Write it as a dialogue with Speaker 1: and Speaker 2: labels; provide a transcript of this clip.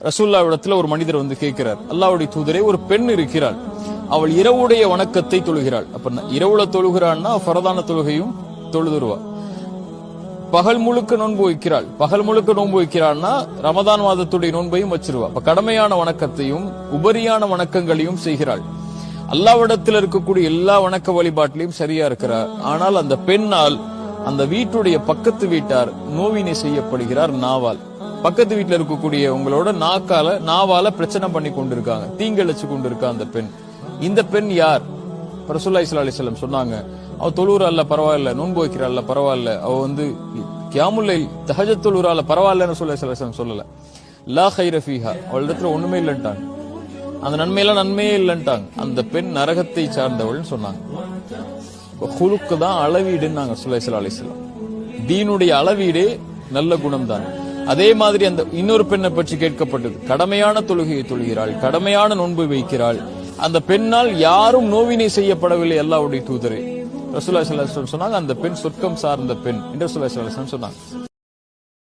Speaker 1: ரசூல்லாவிடத்தில் ஒரு மனிதர் வந்து கேட்கிறார். அல்லாவுடைய தூதரே ஒரு பெண் இருக்கிறாள். அவள் இரவுடைய வணக்கத்தை தொழுகிறாள். அப்ப இரவுல தொழுகிறான்னா ஃபரதான தொழுகையும் தொழுதுருவா. பகல் முழுக்க நோன்பு வைக்கிறாள். பகல் முழுக்க நோன்பு வைக்கிறான்னா ரமதான் மாதத்துடைய நோன்பையும் வச்சிருவா. அப்ப கடமையான வணக்கத்தையும் உபரியான வணக்கங்களையும் செய்கிறாள். அல்லாவிடத்தில் இருக்கக்கூடிய எல்லா வணக்க வழிபாட்டிலையும் சரியா இருக்கிறார். ஆனால் அந்த பெண்ணால் அந்த வீட்டுடைய பக்கத்து வீட்டார் நோவினை செய்யப்படுகிறார் நாவால். பக்கத்து வீட்டுல இருக்கக்கூடிய உங்களோட நாக்கால நாவால பிரச்சனை பண்ணி கொண்டிருக்காங்க. தீங்கழிச்சு கொண்டிருக்கா அந்த பெண். இந்த பெண் யார்? ரசூல்லா இஸ்லா அலிஸ்லாம் சொன்னாங்க அவ தொழுறால பரவாயில்ல நோன்பு வைக்கிறாள்ல பரவாயில்ல. அவ வந்து கியாமுல்லை தஹஜத் தொழுறால பரவாயில்லன்னு சொல்ல இஸ்லாம் சொல்லல. லா ஹைரஃபீஹா அவள் இடத்துல ஒண்ணுமே இல்லைன்ட்டாங்க. அந்த நன்மையெல்லாம் நன்மையே இல்லைன்ட்டாங்க. அந்த பெண் நரகத்தை சார்ந்தவள்னு சொன்னாங்க. ஹுலுக்கு தான் அளவீடுன்னு நாங்க சொல்ல அலிஸ்லாம் தீனுடைய அளவீடே நல்ல குணம் தான் அதே மாதிரி அந்த இன்னொரு பெண்ணை பற்றி கேட்கப்பட்டது. கடமையான தொழுகையை தொழுகிறாள் கடமையான நோன்பு வைக்கிறாள். அந்த பெண்ணால் யாரும் நோவினை செய்யப்படவில்லை அல்லாவுடைய தூதரே. ரசூல்லா சொன்னாங்க அந்த பெண் சொர்க்கம் சார்ந்த பெண் என்று ரசூலுல்லாஹி சொன்னாங்க.